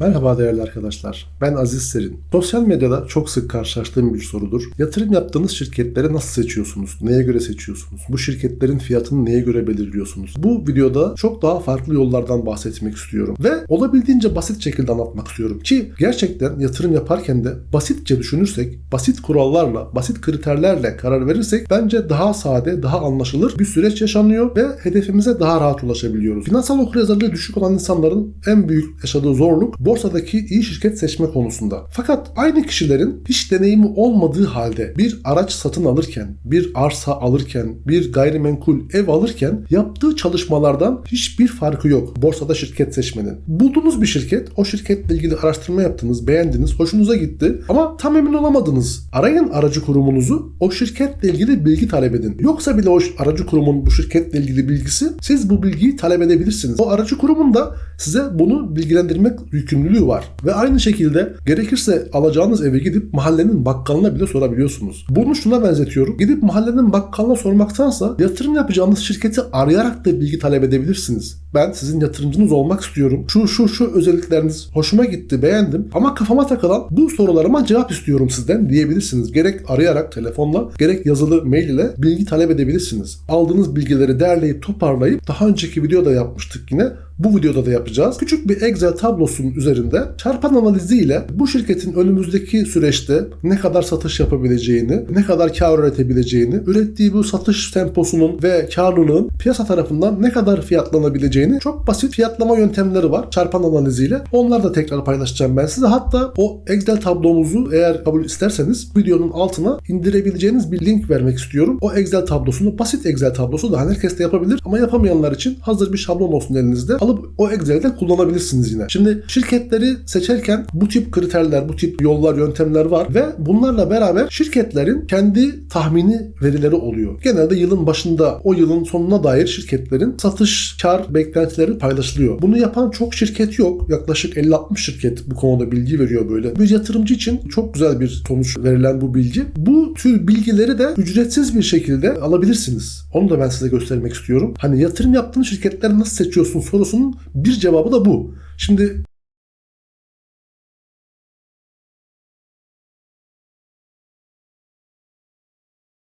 Merhaba değerli arkadaşlar. Ben Aziz Serin. Sosyal medyada çok sık karşılaştığım bir sorudur. Yatırım yaptığınız şirketleri nasıl seçiyorsunuz? Neye göre seçiyorsunuz? Bu şirketlerin fiyatını neye göre belirliyorsunuz? Bu videoda çok daha farklı yollardan bahsetmek istiyorum. Ve olabildiğince basit şekilde anlatmak istiyorum. Ki gerçekten yatırım yaparken de basitçe düşünürsek, basit kurallarla, basit kriterlerle karar verirsek bence daha sade, daha anlaşılır bir süreç yaşanıyor ve hedefimize daha rahat ulaşabiliyoruz. Finansal okuryazarlığı düşük olan insanların en büyük yaşadığı zorluk borsadaki iyi şirket seçme konusunda. Fakat aynı kişilerin hiç deneyimi olmadığı halde bir araç satın alırken, bir arsa alırken, bir gayrimenkul ev alırken yaptığı çalışmalardan hiçbir farkı yok borsada şirket seçmenin. Bulduğunuz bir şirket, o şirketle ilgili araştırma yaptınız, beğendiniz, hoşunuza gitti ama tam emin olamadınız. Arayın aracı kurumunuzu, o şirketle ilgili bilgi talep edin. Yoksa bile o aracı kurumun bu şirketle ilgili bilgisi, siz bu bilgiyi talep edebilirsiniz. O aracı kurumun da size bunu bilgilendirmek yükümlülüğü var. Ve aynı şekilde gerekirse alacağınız eve gidip mahallenin bakkalına bile sorabiliyorsunuz. Bunu şuna benzetiyorum. Gidip mahallenin bakkalına sormaktansa yatırım yapacağınız şirketi arayarak da bilgi talep edebilirsiniz. Ben sizin yatırımcınız olmak istiyorum. Şu şu şu özellikleriniz hoşuma gitti, beğendim. Ama kafama takılan bu sorularıma cevap istiyorum sizden diyebilirsiniz. Gerek arayarak telefonla, gerek yazılı mail ile bilgi talep edebilirsiniz. Aldığınız bilgileri derleyip toparlayıp daha önceki videoda yapmıştık yine. Bu videoda da yapacağız. Küçük bir Excel tablosunun üzerinde çarpan analiziyle bu şirketin önümüzdeki süreçte ne kadar satış yapabileceğini, ne kadar kar üretebileceğini, ürettiği bu satış temposunun ve karlılığın piyasa tarafından ne kadar fiyatlanabileceğini çok basit fiyatlama yöntemleri var çarpan analiziyle. Onları da tekrar paylaşacağım ben size. Hatta o Excel tablomuzu eğer kabul isterseniz videonun altına indirebileceğiniz bir link vermek istiyorum. O Excel tablosunu basit Excel tablosu da herkes de yapabilir ama yapamayanlar için hazır bir şablon olsun elinizde. Alıp o Excel'de kullanabilirsiniz yine. Şimdi şirketleri seçerken bu tip kriterler, bu tip yollar, yöntemler var ve bunlarla beraber şirketlerin kendi tahmini verileri oluyor. Genelde yılın başında o yılın sonuna dair şirketlerin satış, kar beklentileri paylaşılıyor. Bunu yapan çok şirket yok. Yaklaşık 50-60 şirket bu konuda bilgi veriyor böyle. Bir yatırımcı için çok güzel bir sonuç verilen bu bilgi. Bu tür bilgileri de ücretsiz bir şekilde alabilirsiniz. Onu da ben size göstermek istiyorum. Hani yatırım yaptığınız şirketleri nasıl seçiyorsun sorusunun bir cevabı da bu. Şimdi